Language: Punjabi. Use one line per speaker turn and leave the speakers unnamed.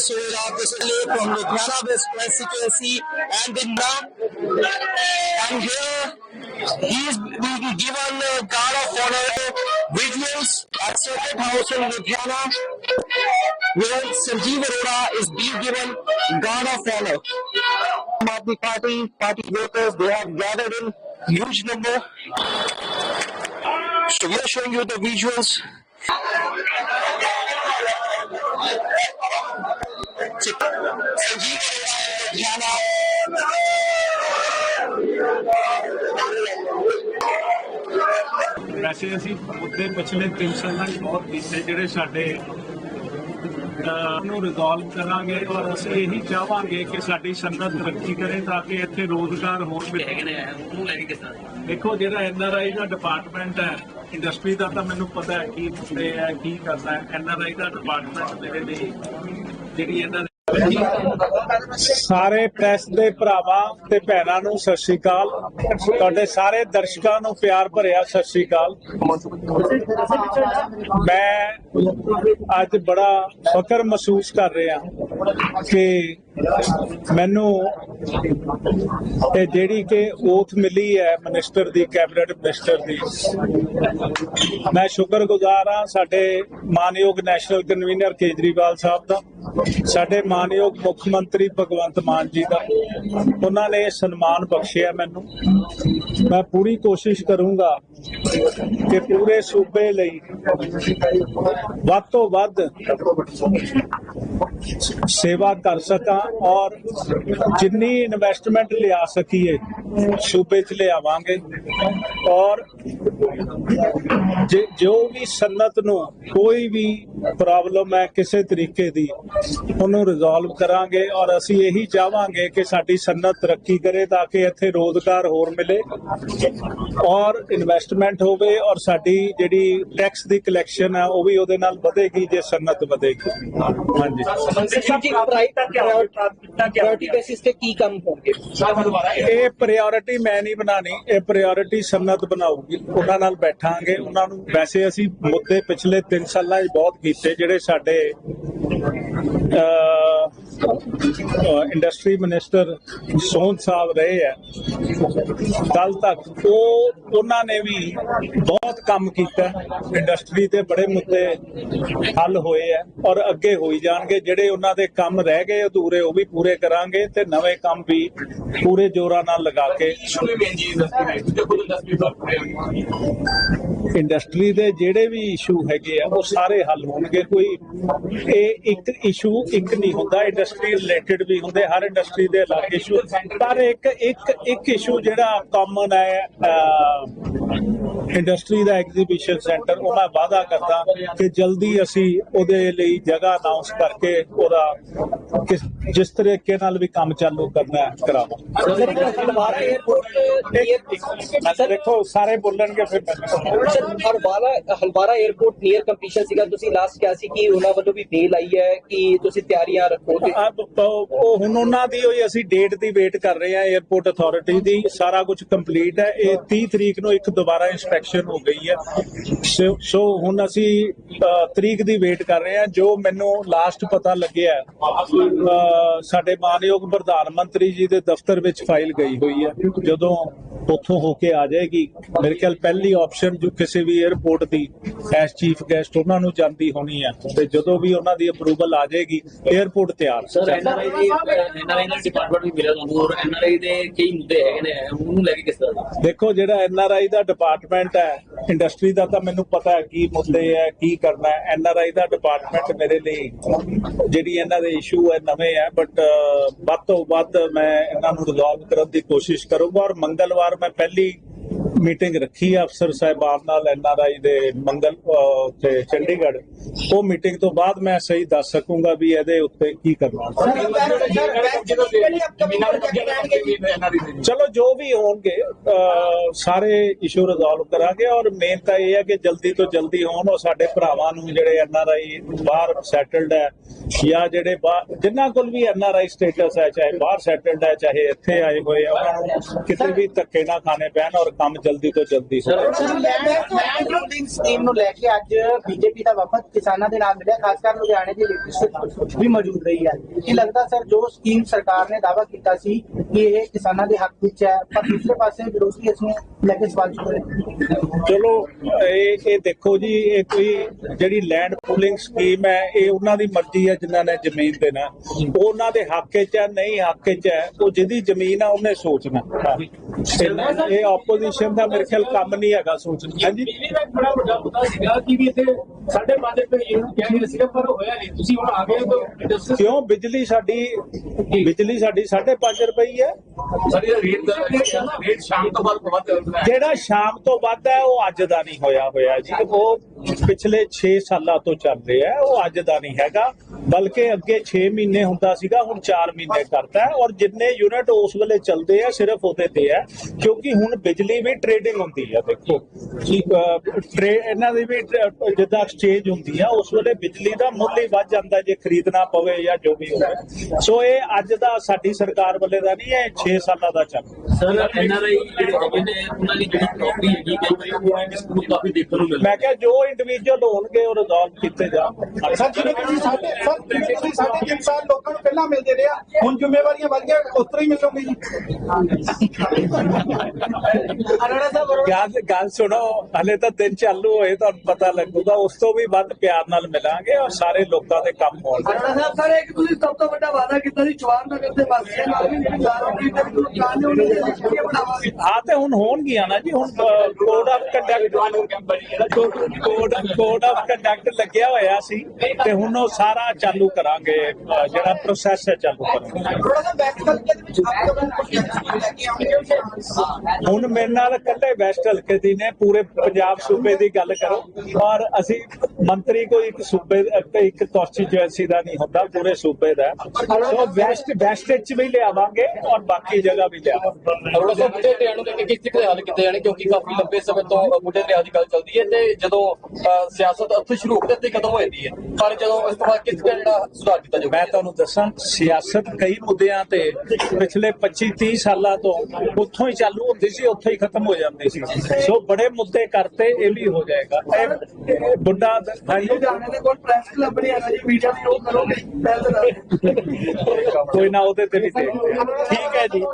Sora, basically from based constituency, and now, and here he is being given uh, guard of honor visuals at Circuit House in Ludhiana, where Sanjeev Arora is being given guard of honor. Aam Aadmi Party, party voters, they have gathered in huge number. So we are showing you the visuals. Ludhiana.
ਵੈਸੇ ਅਸੀਂ ਮੁੱਦੇ ਪਿਛਲੇ 3 ਸਾਲਾਂ 'ਚ ਬਹੁਤ ਕੀਤੇ ਜਿਹੜੇ ਸਾਡੇ ਨੂੰ ਰਿਜ਼ੋਲਵ ਕਰਾਂਗੇ ਔਰ ਅਸੀਂ ਇਹੀ ਚਾਹਾਂਗੇ ਕਿ ਸਾਡੀ ਸੰਗਤ ਤਰੱਕੀ ਕਰੇ ਤਾਂ ਕਿ ਇੱਥੇ ਰੋਜ਼ਗਾਰ ਹੋਣ
ਹੈਗੇ ਨੇ ਉਹਨੂੰ ਲੈ ਕੇ ਕਿਸ ਤਰ੍ਹਾਂ
ਦੇਖੋ ਜਿਹੜਾ ਐਨਆਰਆਈ ਦਾ ਡਿਪਾਰਟਮੈਂਟ ਹੈ ਇੰਡਸਟਰੀ ਦਾ ਤਾਂ ਮੈਨੂੰ ਪਤਾ ਹੈ ਕੀ ਹੁੰਦੇ ਹੈ ਕੀ ਕਰਦਾ ਹੈ। ਐਨਆਰਆਈ ਦਾ ਡਿਪਾਰਟਮੈਂਟ ਮੇਰੇ ਲਈ ਜਿਹੜੀ ਇਹਨਾਂ ਸਾਰੇ ਪ੍ਰੈਸ ਦੇ ਭਰਾਵਾਂ ਤੇ ਭੈਣਾਂ ਨੂੰ ਸਤਿ ਸ਼੍ਰੀ ਅਕਾਲ। ਤੁਹਾਡੇ ਸਾਰੇ ਦਰਸ਼ਕਾਂ ਨੂੰ ਪਿਆਰ ਭਰਿਆ ਸਤਿ ਸ਼੍ਰੀ ਅਕਾਲ। ਮੈਂ ਅੱਜ ਬੜਾ ਫਖਰ ਮਹਿਸੂਸ ਕਰ ਰਿਹਾ ਕਿ ਮੈਨੂੰ ਇਹ ਜਿਹੜੀ ਕਿ ਓਥ ਮਿਲੀ ਹੈ ਮਿਨਿਸਟਰ ਦੀ ਕੈਬਨਿਟ ਮਿਨਿਸਟਰ ਦੀ, ਮੈਂ ਸ਼ੁਕਰਗੁਜ਼ਾਰ ਹਾਂ ਸਾਡੇ ਮਾਨਯੋਗ ਨੈਸ਼ਨਲ ਕਨਵੀਨਰ ਕੇਜਰੀਵਾਲ ਸਾਹਿਬ ਦਾ, ਸਾਡੇ ਮਾਨਯੋਗ ਮੁੱਖ ਮੰਤਰੀ ਭਗਵੰਤ ਮਾਨ ਜੀ ਦਾ, ਉਹਨਾਂ ਨੇ ਸਨਮਾਨ ਬਖਸ਼ਿਆ ਮੈਨੂੰ। ਮੈਂ ਪੂਰੀ ਕੋਸ਼ਿਸ਼ ਕਰੂੰਗਾ ਕਿ ਪੂਰੇ ਸੂਬੇ ਲਈ ਵੱਧ ਤੋਂ ਵੱਧ ਸੇਵਾ ਕਰ ਸਕਾਂ ਔਰ ਜਿੰਨੀ ਇਨਵੈਸਟਮੈਂਟ ਲਿਆ ਸਕੀਏ, ਸੂਬੇ 'ਚ ਲਿਆਵਾਂਗੇ। ਔਰ ਜੇ- ਜੋ ਵੀ ਸਨਅਤ ਨੂੰ ਕੋਈ ਵੀ ਪ੍ਰੋਬਲਮ ਹੈ ਕਿਸੇ ਤਰੀਕੇ ਦੀ, ਉਹਨੂੰ ਰਿਜ਼ੋਲਵ ਕਰਾਂਗੇ ਔਰ ਅਸੀਂ ਇਹੀ ਚਾਹਾਂਗੇ ਕਿ ਸਾਡੀ ਸਨਅਤ ਤਰੱਕੀ ਕਰੇ ਤਾਂ ਕਿ ਇੱਥੇ ਰੋਜ਼ਗਾਰ ਹੋਰ ਮਿਲੇ ਔਰ ਇਨਵੈਸਟਮੈਂਟ ਬੈਨੀਫਿਟ ਹੋਵੇ ਔਰ ਸਾਡੀ ਜਿਹੜੀ ਟੈਕਸ ਦੀ ਕਲੈਕਸ਼ਨ ਆ ਉਹ ਵੀ ਉਹਦੇ ਨਾਲ ਵਧੇਗੀ ਜੇ ਸਨਅਤ ਵਧੇਗੀ। ਹਾਂਜੀ।
ਪ੍ਰਾਇੋਰਟੀ ਬੇਸਿਸ ਤੇ ਕੀ ਕੰਮ ਹੋਣਗੇ?
ਇਹ ਪ੍ਰਾਇੋਰਟੀ ਮੈਂ ਨਹੀਂ ਬਣਾਣੀ ਇਹ ਪ੍ਰਾਇੋਰਟੀ ਸਨਅਤ ਬਣਾਉਗੀ ਉਹਨਾਂ ਨਾਲ ਬੈਠਾਂਗੇ ਉਹਨਾਂ ਨੂੰ ਵੈਸੇ ਅਸੀਂ ਮੁੱਦੇ ਪਿਛਲੇ 3 ਸਾਲਾਂ 'ਚ ਬਹੁਤ ਕੀਤੇ ਜਿਹੜੇ ਸਾਡੇ ਇੰਡਸਟਰੀ ਮਿਨਿਸਟਰ ਸੋਹਣ ਸਾਹਿਬ ਰਹੇ ਆ ਕੱਲ ਤੱਕ ਉਹ, ਉਹਨਾਂ ਨੇ ਵੀ ਬਹੁਤ ਕੰਮ ਕੀਤਾ। ਇੰਡਸਟਰੀ ਤੇ ਬੜੇ ਮੁੱਦੇ ਹੱਲ ਹੋਏ ਆ ਔਰ ਅੱਗੇ ਹੋਈ ਜਾਣਗੇ। ਜਿਹੜੇ ਉਹਨਾਂ ਦੇ ਕੰਮ ਰਹਿ ਗਏ ਅਧੂਰੇ, ਉਹ ਵੀ ਪੂਰੇ ਕਰਾਂਗੇ ਤੇ ਨਵੇਂ ਕੰਮ ਵੀ ਪੂਰੇ ਜੋਰਾਂ ਨਾਲ ਲਗਾ ਕੇ ਇੰਡਸਟਰੀ ਦੇ ਜਿਹੜੇ ਵੀ ਇਸ਼ੂ ਹੈਗੇ ਆ, ਉਹ ਸਾਰੇ ਹੱਲ ਹੋਣਗੇ। ਕੋਈ ਇਹ ਇੱਕ ਇਸ਼ੂ ਇੱਕ ਨਹੀਂ ਹੁੰਦਾ ਇੰਡਸਟਰੀ ਰਿਲੇਟਡ ਵੀ ਹੁੰਦੇ, ਹਰ ਇੰਡਸਟਰੀ ਦੇ ਅਲੱਗ ਇਸ਼ੂ ਪਰ ਇੱਕ ਇੱਕ ਇੱਕ ਇਸ਼ੂ ਜਿਹੜਾ ਕਾਮਨ ਹੈ ਇੰਡਸਟਰੀ ਦਾ ਐਗਜ਼ੀਬਿਸ਼ਨ ਸੈਂਟਰ ਉਹ ਮੈਂ ਵਾਅਦਾ ਕਰਦਾ ਕਿ ਜਲਦੀ ਅਸੀਂ ਉਹਦੇ ਲਈ ਜਗ੍ਹਾ ਅਨਾਉਂਸ ਕਰਕੇ ਉਹਦਾ ਕਿਸ ਜਿਸ ਤਰੀਕੇ ਨਾਲ ਵੀ ਕੰਮ ਚਾਲੂ ਕਰਨਾ ਹੈ, ਸਾਰੇ ਬੋਲਣਗੇ ਫਿਰ
Halwara Halwara airport near competition ਸੀਗਾ ਤੁਸੀਂ ਲਾਸਟ ਕਿਹਾ ਸੀ ਕਿ ਉਹਨਾਂ ਵੱਲੋਂ ਵੀ ਬੇਲ ਆਈ ਹੈ ਕਿ ਤੁਸੀਂ ਤਿਆਰੀਆਂ ਰੱਖੋ
ਤੇ ਉਹ ਹੁਣ ਉਹਨਾਂ ਦੀ ਹੋਈ ਅਸੀਂ ਡੇਟ ਦੀ ਵੇਟ ਕਰ ਰਹੇ ਹਾਂ 에ਅਰਪੋਰਟ ਅਥਾਰਟੀ ਦੀ। ਸਾਰਾ ਕੁਝ ਕੰਪਲੀਟ ਹੈ। ਇਹ 30 ਤਰੀਕ ਨੂੰ ਇੱਕ ਦੁਬਾਰਾ ਇਨਸਪੈਕਸ਼ਨ ਹੋ ਗਈ ਹੈ। ਸੋ- ਹੁਣ ਅਸੀਂ ਤਰੀਕ ਦੀ ਵੇਟ ਕਰ ਰਹੇ ਹਾਂ। ਜੋ ਮੈਨੂੰ ਲਾਸਟ ਪਤਾ ਲੱਗਿਆ ਸਾਡੇ ਮਾਨਯੋਗ ਪ੍ਰਧਾਨ ਮੰਤਰੀ ਜੀ ਦੇ ਦਫ਼ਤਰ ਵਿੱਚ ਫਾਈਲ ਗਈ ਹੋਈ ਹੈ। ਜਦੋਂ ਉੱਥੋਂ ਹੋ ਕੇ ਆ ਜਾਏਗੀ। ਮੇਰੇ ਖਿਆਲ ਪਹਿਲੀ ਆਪਸ਼ਨ ਜੋ ਕਿਸੇ ਵੀ 에ਅਰਪੋਰਟ ਦੀ ਐਸ ਚੀਫ ਗੈਸਟ ਉਹਨਾਂ ਨੂੰ ਜਾਂਦੀ ਹੋਣੀ ਆ। ਤੇ ਜਦੋਂ ਵੀ ਉਹਨਾਂ ਦੀ ਅਪਰੂਵਲ ਆ ਜਾਏਗੀ 에ਅਰਪੋਰਟ ਤਿਆਰ
ਸਰ ਐਨਆਰਆਈ ਦੀ ਐਨਆਰਆਈ ਦਾ
ਦੇਖੋ ਜਿਹੜਾ ਦਾ ਡਿਪਾਰਟਮੈਂਟ ਹੈ ਇੰਡਸਟਰੀ ਦਾ ਤਾਂ ਮੈਨੂੰ ਪਤਾ ਹੈ ਕੀ ਮੁੱਦੇ ਹੈ ਕੀ ਕਰਨਾ ਹੈ। ਐਨਆਰਆਈ ਦਾ ਡਿਪਾਰਟਮੈਂਟ ਮੇਰੇ ਲਈ ਜਿਹੜੀ ਇਹਨਾਂ ਦੇ ਇਸ਼ੂ ਹੈ ਨਵੇਂ ਹੈ ਬਟ ਵੱਧ ਤੋਂ ਵੱਧ ਮੈਂ ਇਹਨਾਂ ਨੂੰ ਰਿਜ਼ੋਲਵ ਕਰਨ ਦੀ ਕੋਸ਼ਿਸ਼ ਕਰੂੰਗਾ ਔਰ ਮੰਗਲਵਾਰ ਮੈਂ ਪਹਿਲੀ ਮੀਟਿੰਗ ਰੱਖੀ ਅਫਸਰ ਸਾਹਿਬਾਨ ਨਾਲ ਐਨਆਰਆਈ ਦੇ ਮੰਗਲ ਤੇ ਚੰਡੀਗੜ੍ਹ ਉਹ ਮੀਟਿੰਗ ਤੋਂ ਬਾਅਦ ਮੈਂ ਸਹੀ ਦੱਸ ਸਕੂੰਗਾ ਵੀ ਇਹਦੇ ਉੱਤੇ ਕੀ ਕਰਨਾ ਚਲੋ ਜੋ ਵੀ ਹੋਣਗੇ ਸਾਰੇ ਇਸ਼ੂ ਰਿਜ਼ੋਲਵ ਕਰਾਂਗੇ ਔਰ ਮੇਨ ਤਾਂ ਇਹ ਹੈ ਕਿ ਜਲਦੀ ਤੋਂ ਜਲਦੀ ਹੋਣ ਉਹ ਸਾਡੇ ਭਰਾਵਾਂ ਨੂੰ ਜਿਹੜੇ ਐਨਆਰਆਈ ਬਾਹਰ ਸੈਟਲਡ ਹੈ ਜਾਂ ਜਿਹੜੇ ਬਾਹਰ ਕੋਲ ਵੀ ਐਨਆਰਆਈ ਸਟੇਟਸ ਹੈ, ਚਾਹੇ ਬਾਹਰ ਸੈਟਲਡ ਹੈ, ਚਾਹੇ ਇੱਥੇ ਆਏ ਹੋਏ ਆ, ਉਹਨਾਂ ਨੂੰ ਕਿਤੇ ਵੀ ਧੱਕੇ ਨਾ ਖਾਣੇ ਪੈਣ ਔਰ ਕੰਮ ਜਲਦੀ ਤੋਂ ਜਲਦੀ ਹੋਵੇ
ਸਰ ਸਕੀਮ ਨੂੰ ਲੈ ਕੇ ਅੱਜ ਬੀਜੇਪੀ ਦਾ ਵਫਦ ਕਿਸਾਨਾਂ ਦੇ ਨਾਲ ਮਿਲਿਆ, ਖਾਸ ਕਰ ਲੁਧਿਆਣੇ ਦੀ ਲੀਡਰਸ਼ਿਪ ਵੀ ਮੌਜੂਦ ਰਹੀ ਹੈ। ਕੀ ਲੱਗਦਾ ਸਰ, ਜੋ ਸਕੀਮ ਸਰਕਾਰ ਨੇ ਦਾਅਵਾ ਕੀਤਾ ਸੀ ਕਿ ਇਹ ਕਿਸਾਨਾਂ ਦੇ ਹੱਕ ਵਿੱਚ ਹੈ ਪਰ ਦੂਸਰੇ ਪਾਸੇ ਵਿਰੋਧੀ ਇਸ ਨੂੰ ਲੈ ਕੇ ਸਵਾਲ ਚੁੱਕ ਰਹੇ ਨੇ।
ਚਲੋ ਇਹ ਇਹ ਦੇਖੋ ਜੀ ਇਹ ਕੋਈ ਜਿਹੜੀ ਲੈਂਡ ਪੂਲਿੰਗ ਸਕੀਮ ਹੈ ਇਹ ਉਹਨਾਂ ਦੀ ਮਰਜ਼ੀ ਹੈ ਜਿਨ੍ਹਾਂ ਨੇ ਜ਼ਮੀਨ ਦੇਣਾ। ਉਹ ਉਹਨਾਂ ਦੇ ਹੱਕ 'ਚ ਹੈ ਨਹੀਂ ਹੱਕ 'ਚ ਹੈ ਉਹ ਜਿਹਦੀ ਜ਼ਮੀਨ ਆ ਉਹਨੇ ਸੋਚਣਾ। ਇਹ- ਆਪੋਜੀਸ਼ਨ ਦਾ ਮੇਰੇ ਖਿਆਲ ਕੰਮ ਨਹੀਂ ਹੈਗਾ ਸੋਚਣਾ ਹਾਂਜੀ?
ਬੜਾ ਵੱਡਾ ਮੁੱਦਾ ਸੀਗਾ ਕਿ ਵੀ ਇੱਥੇ ਸਾਢੇ ਪੰਜ ਰੁਪਏ ਯੂਨਿਟ ਕਹਿ ਰਹੇ ਸੀਗਾ ਪਰ ਹੋਇਆ ਨਹੀਂ। ਤੁਸੀਂ ਹੁਣ ਆ ਗਏ ਹੋ ਇੰਡਸਟਰੀ
ਕਿਉਂ? ਬਿਜਲੀ ਸਾਡੀ ਬਿਜਲੀ ਸਾਡੀ 5.5 ਰੁਪਏ ਹੀ ਹੈ।
ਸਾਡੀ ਰੇਟ ਰੇਟ ਸ਼ਾਮ ਤੋਂ ਬਾਅਦ ਵੱਧ ਹੁੰਦਾ
ਜਿਹੜਾ ਸ਼ਾਮ ਤੋਂ ਵੱਧ ਹੈ ਉਹ ਅੱਜ ਦਾ ਨਹੀਂ ਹੋਇਆ ਹੋਇਆ ਜੀ। ਉਹ ਪਿਛਲੇ 6 ਸਾਲਾਂ ਤੋਂ ਚੱਲ ਰਿਹਾ ਹੈ ਉਹ ਅੱਜ ਦਾ ਨਹੀਂ ਹੈਗਾ ਬਲਕਿ ਅੱਗੇ 6 ਮਹੀਨੇ ਹੁੰਦਾ ਸੀਗਾ ਹੁਣ 4 ਮਹੀਨੇ ਕਰਤਾ ਹੈ ਔਰ ਜਿੰਨੇ ਯੂਨਿਟ ਉਸ ਵੇਲੇ ਚੱਲਦੇ ਆ ਸਿਰਫ ਉਹਦੇ ਤੇ ਹੈ ਕਿਉਂਕਿ ਹੁਣ ਬਿਜਲੀ ਵੀ ਟ੍ਰੇਡਿੰਗ ਹੁੰਦੀ ਹੈ ਦੇਖੋ। ਇਹਨਾਂ ਦੀ ਵੀ ਜਿੱਦਾਂ ਐਕਸਚੇਂਜ ਹੁੰਦੀ ਆ ਉਸ ਵੇਲੇ ਬਿਜਲੀ ਦਾ ਮੁੱਲ ਹੀ ਵੱਧ ਜਾਂਦਾ ਜੇ ਖਰੀਦਣਾ ਪਵੇ ਜਾਂ ਜੋ ਵੀ ਹੋਵੇ। ਸੋ ਇਹ ਅੱਜ ਦਾ ਸਾਡੀ ਸਰਕਾਰ ਵੱਲੇ ਦਾ ਨਹੀਂ ਇਹ 6 ਸਾਲਾਂ ਦਾ ਚੱਲ
ਸਰ ਐਨਆਰਆਈ ਜਿਹੜੇ ਹੈਗੇ ਨੇ ਉਹਨਾਂ ਦੀ ਜਿਹੜੀ ਪ੍ਰੋਪਰਟੀ ਹੈਗੀ ਕਈ ਵਾਰੀ ਉਹ ਡਿਸਪਿਊਟ ਕਾਫੀ ਦੇਖਣ ਨੂੰ ਮਿਲਦਾ
ਮੈਂ ਕਿਹਾ ਜੋ ਇੰਡੀਵਿਜੂਅਲ ਹੋਣਗੇ ਉਹ ਰਿਜ਼ੋਲਵ ਕੀਤੇ ਜਾਣ।
ਸਰ ਜਿਵੇਂ ਤੁਸੀਂ ਸਾਡੇ ਸਰ ਜਿਵੇਂ ਤੁਸੀਂ ਸਾਡੇ ਤਿੰਨ ਸਾਲ ਲੋਕਾਂ ਨੂੰ ਪਹਿਲਾਂ ਮਿਲਦੇ ਰਹੇ ਹੁਣ ਜ਼ਿੰਮੇਵਾਰੀਆਂ ਵੱਧ ਗਈਆਂ ਉਸ ਤਰ੍ਹਾਂ ਹੀ ਮਿਲੋਗੇ ਜੀ।
ਅਰੋੜਾ ਸਾਹਿਬ ਅਰੋੜਾ
ਗੱਲ ਗੱਲ ਸੁਣੋ ਹਲੇ ਤਾਂ ਦਿਨ ਚਾਲੂ ਹੋਏ ਤੁਹਾਨੂੰ ਪਤਾ ਲੱਗੂਗਾ ਉਸ ਤੋਂ ਵੀ ਵੱਧ ਪਿਆਰ ਨਾਲ ਮਿਲਾਂਗੇ ਔਰ ਸਾਰੇ ਲੋਕਾਂ ਦੇ ਕੰਮ ਹੋਣਗੇ।
ਅਰੋੜਾ ਸਾਹਿਬ ਸਰ ਇੱਕ ਤੁਸੀਂ ਸਭ ਤੋਂ ਵੱਡਾ ਵਾਅਦਾ ਕੀਤਾ ਸੀ ਚਵਾਰ ਨਗਰ ਦੇ ਵਾਸੀਆਂ ਨਾਲ ਵੀ ਨਿਗਾਰੋਂ ਕੀ ਤੇ ਤੁਹਾਨੂੰ ਕਾਹਨੇ ਉਹਨੇ ਦੇ ਲਿਖੀਆਂ ਬਣਾਵਾਂਗੇ।
ਹਾਂ ਤੇ ਹੁਣ ਹੋਣਗੀਆਂ ਨਾ ਜੀ ਹੁਣ code of conduct code code of conduct ਲੱਗਿਆ ਹੋਇਆ ਸੀ ਤੇ ਹੁਣ ਉਹ ਸਾਰਾ ਚਾਲੂ ਕਰਾਂਗੇ ਜਿਹੜਾ ਪ੍ਰੋਸੈਸ ਹੈ ਚਾਲੂ ਕਰਾਂਗੇ।
ਅਰੋੜਾ ਸਾਹਿਬ ਬੈਠ ਕਰਕੇ ਦੇ ਵਿੱਚ ਆਪ ਲੋਕਾਂ ਨੂੰ ਕੁਝ ਲੈ ਕੇ ਆਉਂਗੇ।
ਹੁਣ ਮੇਰੇ ਨਾਲ ਇਕੱਲੇ ਵੈਸਟ ਹਲਕੇ ਦੀ ਨੇ ਪੂਰੇ ਪੰਜਾਬ ਸੂਬੇ ਦੀ ਗੱਲ ਕਰੋ। ਔਰ ਅਸੀਂ ਮੰਤਰੀ ਕੋਈ ਇੱਕ ਸੂਬੇ ਤੇ ਇੱਕ ਕਨਸਟੀਚੁਐਂਸੀ ਦਾ ਨਹੀਂ ਹੁੰਦਾ ਪੂਰੇ ਸੂਬੇ ਦਾ। ਹੈ। ਸੋ ਵੈਸਟ ਵੈਸਟ ਚ ਵੀ ਲਿਆਵਾਂਗੇ ਔਰ ਬਾਕੀ ਜਗ੍ਹਾ ਵੀ ਲਿਆਵਾਂਗੇ।
ਅਰੋੜਾ ਸਾਹਿਬ ਬੁੱਢੇ ਦਰਿਆ ਨੂੰ ਲੈ ਕੇ ਕਿਸ ਤਰੀਕੇ ਹੱਲ ਕੀਤੇ ਜਾਣੇ ਕਿਉਂਕਿ ਕਾਫੀ ਲੰਬੇ ਸਮੇਂ ਤੋਂ ਬੁੱਢੇ ਦਰਿਆ ਦੀ ਗੱਲ ਚੱਲਦੀ ਹੈ ਤੇ ਜਦੋਂ ਸਿਆਸਤ ਉੱਥੇ ਸ਼ੁਰੂ ਹੋ ਗਈ ਤੇ ਖਤਮ ਹੋ ਜਾਂਦੀ ਹੈ। ਪਰ ਜਦੋਂ ਇਸ ਤੋਂ ਬਾਅਦ ਕਿਸ ਤਰ੍ਹਾਂ ਜਿਹੜਾ ਸੁਧਾਰ ਕੀਤਾ ਜਾਊਗਾ?
ਮੈਂ ਤੁਹਾਨੂੰ ਦੱਸਾਂ ਸਿਆਸਤ ਕਈ ਮੁੱਦਿਆਂ ਤੇ ਪਿਛਲੇ 25 30 ਸਾਲਾਂ ਤੋਂ ਉੱਥੋਂ ਹੀ ਚਾਲੂ ਹੁੰਦੀ ਸੀ ਉੱਥੋਂ ਹੀ ਖਤਮ ਹੋ ਜਾਂਦੀ ਸੀ। ਸੋ ਬੜੇ ਮੁੱਦੇ ਕਰਤੇ ਇਹ ਵੀ ਹੋ ਜਾਏਗਾ। ਇਹ ਇਹ ਬੁੱਢਾ ਹਾਂਜੀ
ਲੁਧਿਆਣੇ ਦੇ ਕੋਲ ਪ੍ਰੈਸ ਕਲੱਬ ਨਹੀਂ ਹੈਗਾ ਜੀ ਮੀਡੀਆ ਦੀ ਉਹ ਕਰੋਗੇ ਪਹਿਲ ਦੇ ਨਾਲ
ਕੋਈ ਨਾ ਉਹਦੇ ਤੇ ਵੀ ਦੇਖਦੇ। ਠੀਕ ਹੈ ਜੀ।